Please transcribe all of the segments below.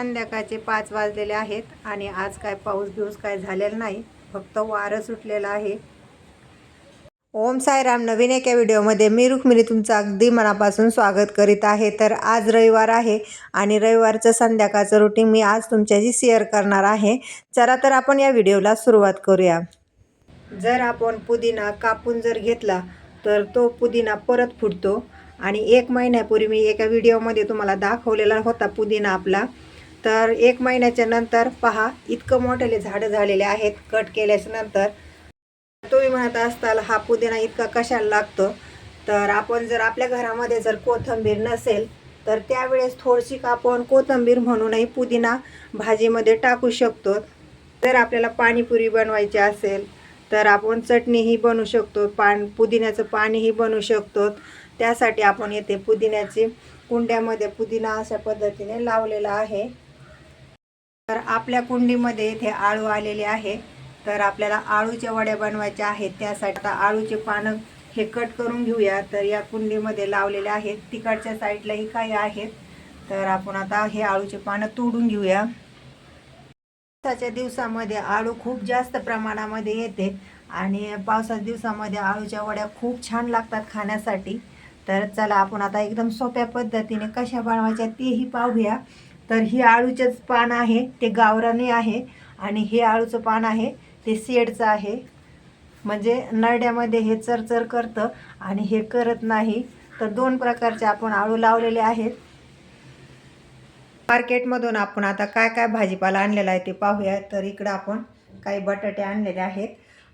संध्याकाळचे पाच वाजलेले आहेत आणि आज काय पाऊस बिऊस काय झालेला नाही फक्त वारं सुटलेलं आहे. ओम साईराम नवीन एका व्हिडिओमध्ये मी रुक्मिणी तुमचं अगदी मनापासून स्वागत करीत आहे. तर आज रविवार आहे आणि रविवारचं संध्याकाळचं रुटीन मी आज तुमच्याशी शेअर करणार आहे. चला तर आपण या व्हिडिओला सुरुवात करूया. जर आपण पुदिना कापून जर घेतला तर तो पुदिना परत फुटतो. आणि एक महिन्यापूर्वी मी एका व्हिडिओमध्ये तुम्हाला दाखवलेला होता पुदिना आपला. तर एक महिन्याच्या नंतर पहा इतकं मोठेले झाडं झालेले आहेत कट केल्याच्यानंतर. तुम्ही म्हणत असताल हा पुदिना इतका कशाला लागतो? तर आपण जर आपल्या घरामध्ये जर कोथिंबीर नसेल तर त्यावेळेस थोडीशी आपण कोथिंबीर म्हणूनही पुदिना भाजीमध्ये टाकू शकतो. जर आपल्याला पाणीपुरी बनवायची असेल तर आपण चटणीही बनवू शकतो पान पुदिन्याचं पाणीही बनवू शकतो. त्यासाठी आपण येथे पुदिन्याची कुंड्यामध्ये पुदिना अशा पद्धतीने लावलेला आहे. तर आपल्या कुंडीमध्ये इथे आळू आलेले आहे. तर आपल्याला आळूच्या वड्या बनवायच्या आहेत. त्यासाठी आता आळूचे पानं हे कट करून घेऊया. तर या कुंडीमध्ये लावलेले आहेत. तिकडच्या साईडलाही काही आहेत. तर आपण आता हे आळूचे पानं तोडून घेऊया. पावसाच्या दिवसामध्ये आळू खूप जास्त प्रमाणामध्ये येते आणि पावसाच्या दिवसामध्ये आळूच्या वड्या खूप छान लागतात खाण्यासाठी. तर चला आपण आता एकदम सोप्या पद्धतीने कशा बनवायच्या तेही पाहूया. तर ही आळूचंच पान आहे ते गावराने आहे आणि हे आळूचं पान आहे ते सेडचं आहे. म्हणजे नरड्यामध्ये हे चरचर करतं आणि हे करत नाही. तर दोन प्रकारचे आपण आळू लावलेले आहेत. मार्केटमधून आपण आता काय काय भाजीपाला आणलेला आहे ते पाहूया. तर इकडं आपण काही बटाटे आणलेले आहेत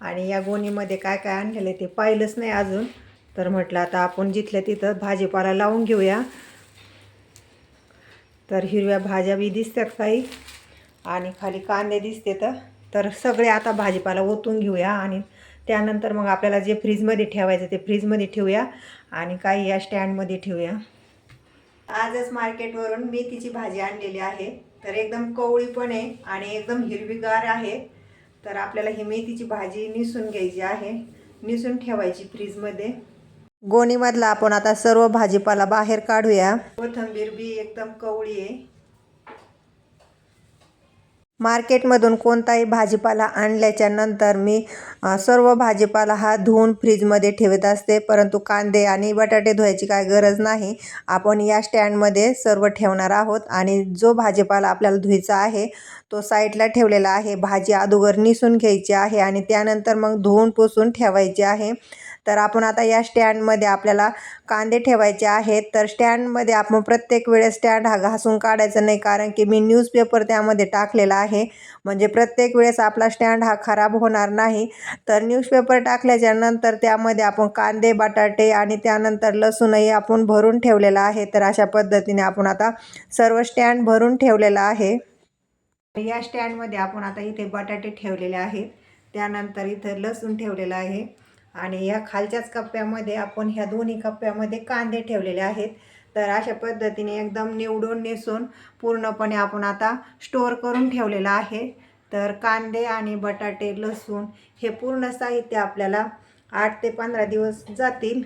आणि या गोणीमध्ये काय काय आणलेलं आहे ते पाहिलंच नाही अजून. तर म्हटलं आता आपण जिथल्या तिथं भाजीपाला लावून घेऊया. तर हिरव्या भाज्या बी दिसतात काही. आणि खाली कांदे दिसते तर. सगळे आता भाजीपाला ओतून घेऊया आणि त्यानंतर मग आपल्याला जे फ्रीजमध्ये ठेवायचं ते फ्रीजमध्ये ठेवूया आणि काही या स्टँडमध्ये ठेवूया. आजच मार्केटवरून मेथीची भाजी आणलेली आहे. तर एकदम कवळी पण आहे आणि एकदम हिरवीगार आहे. तर आपल्याला ही मेथीची भाजी निसून घ्यायची आहे. निसून ठेवायची फ्रीजमध्ये. गोणीमधला आपण आता सर्व भाजीपाला बाहेर काढूया. कोथंबीर बी एकदम कवळी आहे. मार्केटमधून कोणताही भाजीपाला आणल्याच्या नंतर मी सर्व भाजीपाला हा धुवून फ्रीजमध्ये ठेवत असते. परंतु कांदे आणि बटाटे धुवायची काय गरज नाही. आपण या स्टँडमध्ये सर्व ठेवणार आहोत आणि जो भाजीपाला आपल्याला धुवायचा आहे तो साईडला ठेवलेला आहे. भाजी अगोदर निसून घ्यायची आहे आणि त्यानंतर मग धुवून पुसून ठेवायची आहे. तर आपण आता या स्टँडमध्ये आपल्याला कांदे ठेवायचे आहेत. तर स्टँडमध्ये आपण प्रत्येक वेळेस स्टँड हा घासून काढायचा नाही. कारण की मी न्यूजपेपर त्यामध्ये टाकलेला आहे. म्हणजे प्रत्येक वेळेस आपला स्टँड हा खराब होणार नाही. तर न्यूजपेपर टाकल्याच्या नंतर त्यामध्ये आपण कांदे बटाटे आणि त्यानंतर लसूणही आपण भरून ठेवलेला आहे. तर अशा पद्धतीने आपण आता सर्व स्टँड भरून ठेवलेला आहे. या स्टँडमध्ये आपण आता इथे बटाटे ठेवलेले आहेत. त्यानंतर इथं लसूण ठेवलेलं आहे. आणि या खालच्याच कप्प्यामध्ये आपण ह्या दोन्ही कप्प्यामध्ये कांदे ठेवलेले आहेत. तर अशा पद्धतीने एकदम निवडून नेसून पूर्णपणे आपण आता स्टोअर करून ठेवलेला आहे. तर कांदे आणि बटाटे लसूण हे पूर्ण साहित्य आपल्याला आठ ते पंधरा दिवस जातील.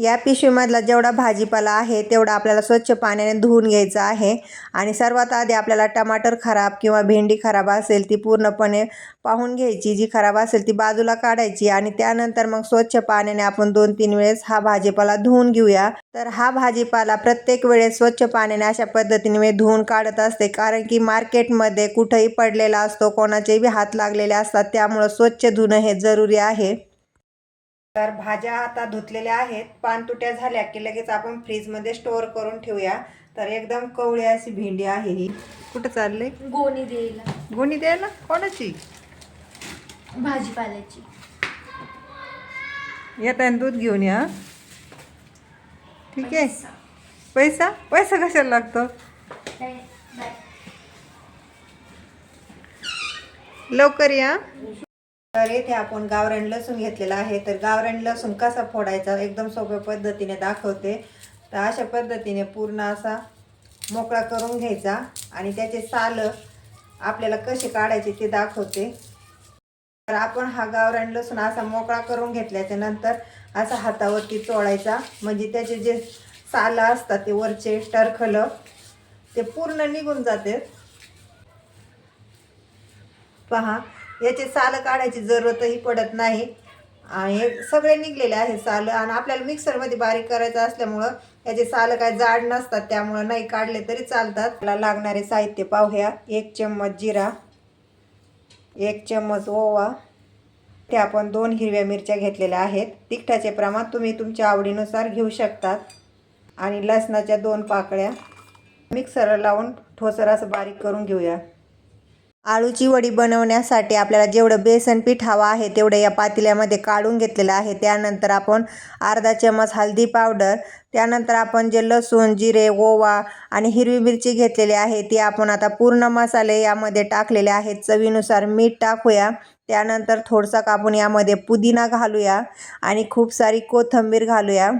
या पिशवीमधला जेवढा भाजीपाला आहे तेवढा आपल्याला स्वच्छ पाण्याने धुवून घ्यायचा आहे. आणि सर्वात आधी आपल्याला टमाटर खराब किंवा भेंडी खराब असेल ती पूर्णपणे पाहून घ्यायची. जी खराब असेल ती बाजूला काढायची आणि त्यानंतर मग स्वच्छ पाण्याने आपण दोन तीन वेळेस हा भाजीपाला धुवून घेऊया. तर हा भाजीपाला प्रत्येक वेळेस स्वच्छ पाण्याने अशा पद्धतीने मी धुवून काढत असते कारण की मार्केटमध्ये कुठंही पडलेला असतो कोणाचेही हात लागलेले असतात त्यामुळं स्वच्छ धुणं हे जरुरी आहे. तर भाज्या आता धुतलेल्या आहेत. पानतुट्या झाल्या की लगेच आपण फ्रीजमध्ये स्टोअर करून ठेवूया. तर एकदम कवळी अशी भेंडी आहे ही. कुठं चालले गोणी द्यायला. गुणी द्यायला? कोणाची? भाजीपाल्याची. येताना दूध घेऊन या ठीक आहे. पैसा. पैसा? कशाला लागतो? लवकर या तर येथे आपण गावरान लसूण घेतलेला आहे. तर गावरान लसूण कसा फोडायचा एकदम सोप्या पद्धतीने दाखवते. तर अशा पद्धतीने पूर्ण असा मोकळा करून घ्यायचा आणि त्याचे साल आपल्याला कसे काढायचे ते दाखवते. तर आपण हा गावरान लसूण असा मोकळा करून घेतल्याच्या नंतर असा हातावरती चोळायचा. म्हणजे त्याचे जे सालं असतात ते वरचे टरखलं ते पूर्ण निघून जाते. पहा. याचे साल काढायची जरूरतही पडत नाही. आणि हे सगळे निघलेले आहे साल. आणि आपल्याला मिक्सरमध्ये बारीक करायचं असल्यामुळं याचे साल काय जाड नसतात त्यामुळं नाही काढले तरी चालतात. त्याला लागणारे साहित्य पाहूया. एक चम्मच जिरा एक चम्मच ओवा. ते आपण दोन हिरव्या मिरच्या घेतलेल्या आहेत. तिखटाचे प्रमाण तुम्ही तुमच्या आवडीनुसार घेऊ शकतात. आणि लसणाच्या दोन पाकळ्या. मिक्सरला लावून ठोसर असं बारीक करून घेऊया. आळूची वडी बनवण्यासाठी आपल्याला जेवढं बेसन पीठ हवं आहे तेवढं या पातेल्यामध्ये काढून घेतलेलं आहे. त्यानंतर आपण अर्धा चमच हळदी पावडर त्यानंतर आपण जे लसूण जिरे ओवा आणि हिरवी मिरची घेतलेली आहे ती आपण आता पूर्ण मसाले यामध्ये टाकलेले आहेत. चवीनुसार मीठ टाकूया. त्यानंतर थोडसा कापून यामध्ये पुदिना घालूया आणि खूप सारी कोथिंबीर घालूया.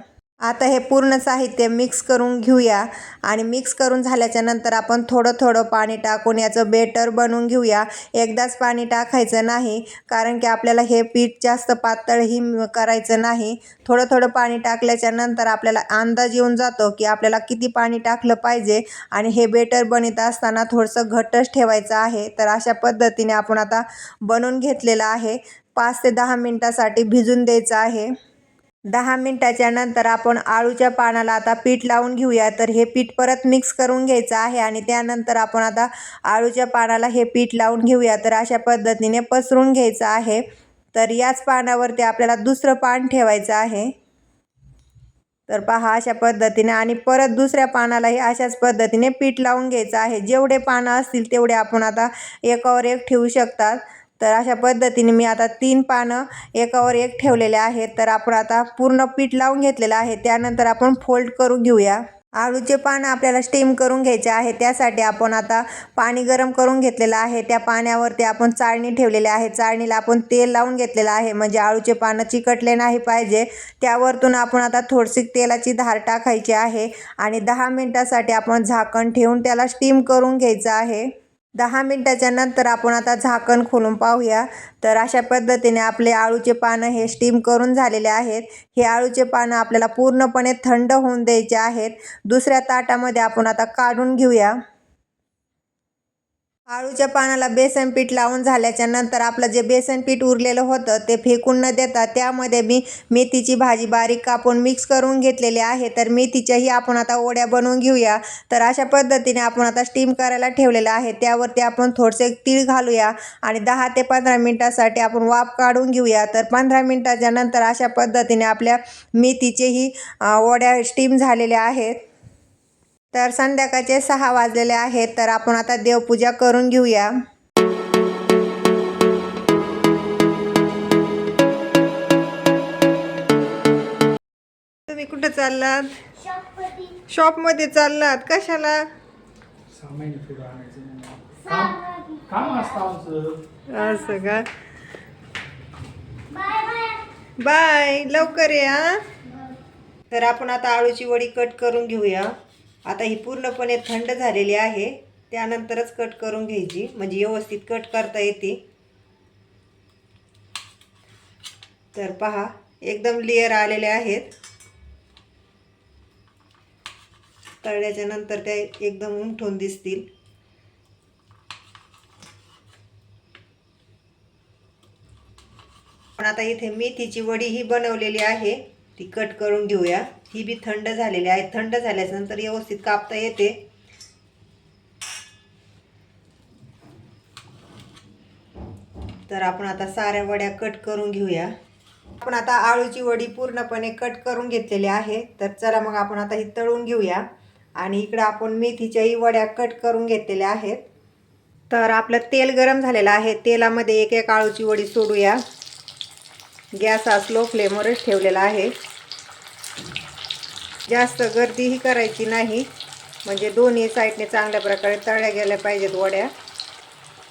आता हे पूर्ण साहित्य मिक्स करून घेऊया. आणि मिक्स करून झाल्याच्यानंतर आपण थोडं थोडं पाणी टाकून याचं बेटर बनवून घेऊया. एकदाच पाणी टाकायचं नाही कारण की आपल्याला हे पीठ जास्त पातळही करायचं नाही. थोडं थोडं पाणी टाकल्याच्या नंतर आपल्याला अंदाज येऊन जातो की आपल्याला किती पाणी टाकलं पाहिजे. आणि हे बेटर बनत असताना थोडंसं घट्टच ठेवायचं आहे. तर अशा पद्धतीने आपण आता बनवून घेतलेलं आहे. पाच ते दहा मिनटासाठी भिजून द्यायचं आहे. दहा मिनटाच्या नंतर आपण आळूच्या पानाला आता पीठ लावून घेऊया. तर हे पीठ परत मिक्स करून घ्यायचं आहे आणि त्यानंतर आपण आता आळूच्या पानाला हे पीठ लावून घेऊया. तर अशा पद्धतीने पसरून घ्यायचं आहे. तर याच पानावरती आपल्याला दुसरं पान ठेवायचं आहे. तर पहा अशा पद्धतीने आणि परत दुसऱ्या पानालाही अशाच पद्धतीने पीठ लावून घ्यायचं आहे. जेवढे पानं असतील तेवढे आपण आता एकावर एक ठेवू शकतात. तर अशा पद्धतीने मी आता तीन पानं एकावर एक ठेवलेले आहेत. तर आपण आता पूर्ण पीठ लावून घेतलेलं आहे. त्यानंतर आपण फोल्ड करून घेऊया. आळूचे पानं आपल्याला स्टीम करून घ्यायचे आहे. त्यासाठी आपण आता पाणी गरम करून घेतलेलं आहे. त्या पाण्यावरती आपण चाळणी ठेवलेली आहे. चाळणीला आपण तेल लावून घेतलेलं आहे. म्हणजे आळूचे पानं चिकटले नाही पाहिजे. त्यावरतून आपण आता थोडीशी तेलाची धार टाकायची आहे. आणि दहा मिनटासाठी आपण झाकण ठेवून त्याला स्टीम करून घ्यायचं आहे. दहा मिनटाच्या नंतर आपण आता झाकण खोलून पाहूया. तर अशा पद्धतीने आपले आळूचे पानं हे स्टीम करून झालेले आहेत. हे आळूचे पानं आपल्याला पूर्णपणे थंड होऊन द्यायचे आहेत. दुसऱ्या ताटामध्ये आपण आता काढून घेऊया. आळूच्या पानाला बेसन पीठ लावून झाल्याच्यानंतर आपलं जे बेसन पीठ उरलेलं होतं ते फेकून न देता त्यामध्ये मी मेथीची भाजी बारीक कापून मिक्स करून घेतलेली आहे. तर मेथीच्याही आपण आता ओड्या बनवून घेऊया. तर अशा पद्धतीने आपण आता स्टीम करायला ठेवलेलं आहे. त्यावरती आपण थोडेसे तीळ घालूया आणि दहा ते पंधरा मिनटासाठी आपण वाफ काढून घेऊया. तर पंधरा मिनटाच्या नंतर अशा पद्धतीने आपल्या मेथीचेही ओड्या स्टीम झालेल्या आहेत. तर संध्याकाळचे सहा वाजलेले आहेत तर आपण आता देवपूजा करून घेऊया. तुम्ही कुठं चाललात? शॉपमध्ये चाललात. कशाला? असं का? बाय बाय लवकर या. तर आपण आता आळूची वडी कट करून घेऊया. आता ही पूर्णपणे थंड झालेली आहे. त्यानंतरच कट करून घ्यायची. म्हणजे व्यवस्थित कट करता येते. तर पहा एकदम लेअर आलेले आहेत. तळल्याच्या नंतर त्या एकदम उमठून दिसतील. पण आता इथे मेथीची वडी ही बनवलेली आहे. ती कट करून घेऊया. ही बी थंड झालेली आहे. थंड झाल्याच्यानंतर व्यवस्थित कापता येते. तर आपण आता साऱ्या वड्या कट करून घेऊया. आपण आता आळूची वडी पूर्णपणे कट करून घेतलेली आहे. तर चला मग आपण आता ही तळून घेऊया. आणि इकडं आपण मेथीच्याही वड्या कट करून घेतलेल्या आहेत. तर आपलं तेल गरम झालेलं आहे. तेलामध्ये एक एक आळूची वडी सोडूया. गॅस हा स्लो फ्लेमवरच ठेवलेला आहे. जास्त गर्दीही करायची नाही. म्हणजे दोन्ही साईडने चांगल्या प्रकारे तळल्या गेल्या पाहिजेत वड्या.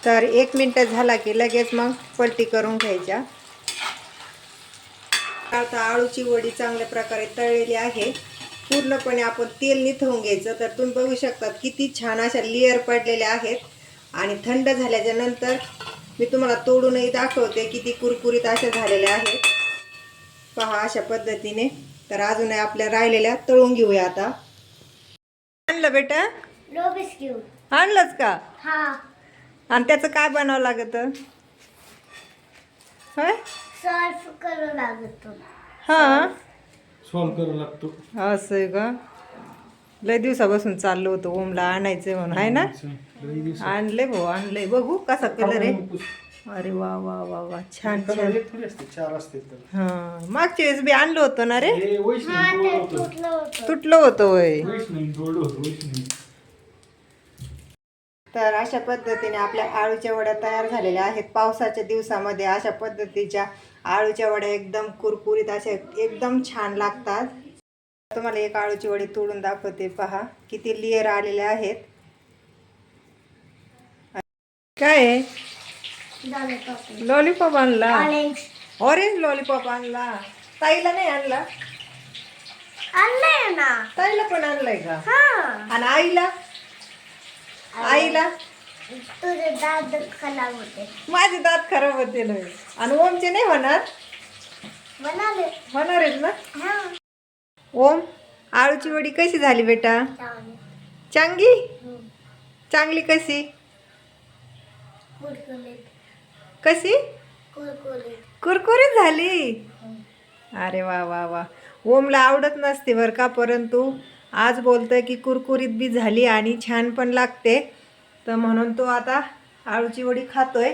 तर एक मिनटं झाला की लगेच मग पलटी करून घ्यायच्या. आता आळूची वडी चांगल्या प्रकारे तळलेली आहे. पूर्णपणे आपण तेल निथवून घ्यायचं. तर तुम्ही बघू शकतात किती छान अशा लेअर पडलेल्या आहेत. आणि थंड झाल्याच्यानंतर मी तुम्हाला तोडूनही दाखवते किती कुरकुरीत अशा झालेल्या आहेत. पहा अशा पद्धतीने. तर अजूनही आपल्या राहिलेल्या तळून घेऊया आता. आणलं बेटा? आणलंच का? हा. आणि त्याचं काय बनावं लागतं? होय? सॉल्व करू लागतो हां. असं आहे का? लय दिवसापासून चाललो होतं ओमला आणायचं म्हणून आहे ना. आणले भाऊ आणले बघू कसा कलर आहे. अरे वा वा वा वा. छान छान. चार असते तर. हा मागच्या वेळेस बी आणलं होतं ना रे? तुटलं होतं. होय. वैष्णवी तर अशा पद्धतीने आपल्या आळूच्या वड्या तयार झालेल्या आहेत. पावसाच्या दिवसामध्ये अशा पद्धतीच्या आळूच्या वड्या एकदम कुरकुरीत अशा एकदम छान लागतात. तुम्हाला एक आळूची वडी तोडून दाखवते पहा. किती लेअर आलेले आहेत. काय लॉलीपॉप आणला. ऑरेंज लॉलीपॉप आणला. ताईला नाही आणला? आणलंय ना. ताईला पण आणलाय का? हा. आणि आईला? आईला? तुझे दात खराब होते. माझे दात खराब होते ना आणि ओमचे नाही होणार? होणार आहेत ना? हा. ओम आळूची वडी कशी झाली बेटा? चांगले. चांगली? कशी? कशी? कुरकुरीत. कुरकुरीत झाली? अरे वा वा वा. ओमला आवडत नसते बरं का परंतु आज बोलतोय की कुरकुरीत बी झाली आणि छान पण लागते. तर म्हणून तो आता आळूची वडी खातोय.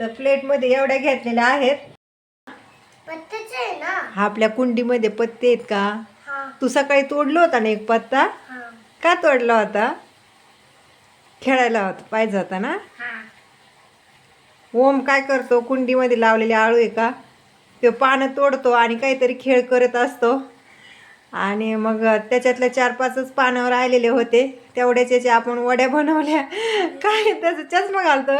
तर प्लेटमध्ये एवढ्या घेतलेल्या आहेत. हा आपल्या कुंडीमध्ये पत्ते आहेत का? हा. तू सकाळी तोडलो होता ना एक पत्ता? हा. का तोडला होता? खेळायला होता पाहिजे होता ना? हा. ओम काय करतो? कुंडीमध्ये लावलेले आळू आहे का? ते पानं तोडतो आणि काहीतरी खेळ करत असतो. आणि मग त्याच्यातल्या चार पाचच पानावर राहिलेले होते. तेवढ्याचे आपण वड्या बनवल्या. काय त्याचा चष्मा घालतो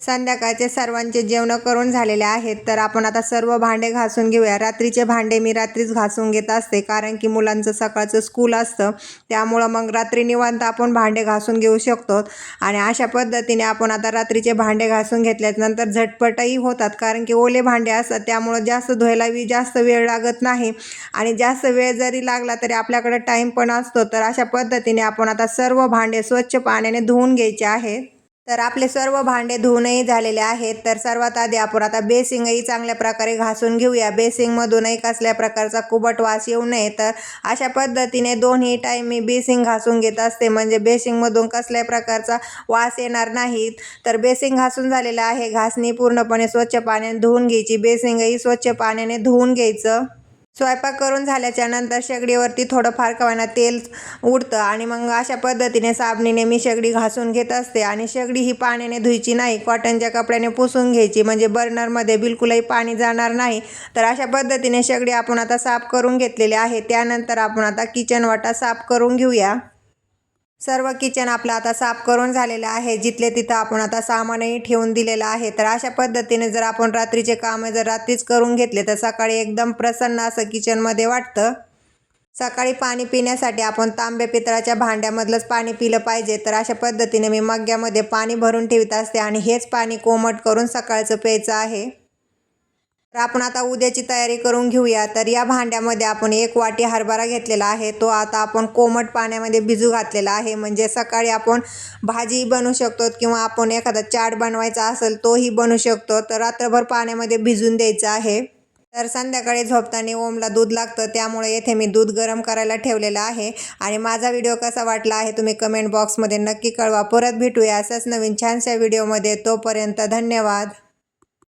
संध्याकाळचे सर्वांचे जेवण करून झालेले आहेत. तर आपण आता सर्व भांडे घासून घेऊया. रात्रीचे भांडे मी रात्रीच घासून घेत असते कारण की मुलांचं सकाळचं स्कूल असतं. त्यामुळं मग रात्री निवांत आपण भांडे घासून घेऊ शकतो. आणि अशा पद्धतीने आपण आता रात्रीचे भांडे घासून घेतल्यानंतर झटपटही होतात कारण की ओले भांडे असतात. त्यामुळं जास्त धुवायला बी जास्त वेळ लागत नाही. आणि जास्त वेळ जरी लागला तरी आपल्याकडे टाईम पण असतो. तर अशा पद्धतीने आपण आता सर्व भांडे स्वच्छ पाण्याने धुवून घ्यायचे आहेत. तर आपले सर्व भांडे धुवूनही झालेले आहेत. तर सर्वात आधी आपण आता बेसिंगही चांगल्या प्रकारे घासून घेऊया. बेसिंगमधूनही कसल्या प्रकारचा कुबट वास येऊ नये. तर अशा पद्धतीने दोन्ही टाईम मी बेसिंग घासून घेत असते. म्हणजे बेसिंगमधून कसल्या प्रकारचा वास येणार नाहीत तर बेसिंग घासून झालेलं आहे. घासणी पूर्णपणे स्वच्छ पाण्याने धुवून घ्यायची. बेसिंगही स्वच्छ पाण्याने धुवून घ्यायचं. स्वयंपाक करून झाल्याच्यानंतर शेगडीवरती थोडंफार कवाना तेल उडतं आणि मग अशा पद्धतीने साबणीने मी शेगडी घासून घेत असते आणि शेगडी ही पाण्याने धुयची नाही कॉटनच्या कपड्याने पुसून घ्यायची. म्हणजे बर्नरमध्ये बिलकुलही पाणी जाणार नाही. तर अशा पद्धतीने शेगडी आपण आता साफ करून घेतलेली आहे त्यानंतर आपण आता किचन वाटा साफ करून घेऊया. सर्व किचन आपलं आता साफ करून झालेलं आहे. जिथले तिथं आपण आता सामानही ठेवून दिलेलं आहे. तर अशा पद्धतीने जर आपण रात्रीचे कामं जर रात्रीच करून घेतले तर सकाळी एकदम प्रसन्न असं किचनमध्ये वाटतं. सकाळी पाणी पिण्यासाठी आपण तांबे पितळाच्या भांड्यामधलंच पाणी पिलं पाहिजे. तर अशा पद्धतीने मी मग्ग्यामध्ये पाणी भरून ठेवत असते आणि हेच पाणी कोमट करून सकाळचं प्यायचं आहे. तर आपण आता उद्याची तयारी करून घेऊया. तर या भांड्यामध्ये आपण एक वाटी हरभरा घेतलेला आहे. तो आता आपण कोमट पाण्यामध्ये भिजू घातलेला आहे. म्हणजे सकाळी आपण भाजी बनवू शकतो किंवा आपण एखादा चाट बनवायचा असेल तोही बनवू शकतो. तर रात्रभर पाण्यामध्ये भिजून द्यायचं आहे. तर संध्याकाळी झोपताना ओमला दूध लागतं. त्यामुळे येथे मी दूध गरम करायला ठेवलेलं आहे. आणि माझा व्हिडिओ कसा वाटला आहे तुम्ही कमेंट बॉक्समध्ये नक्की कळवा. परत भेटूया असाच नवीन छानशा व्हिडिओमध्ये. तोपर्यंत धन्यवाद.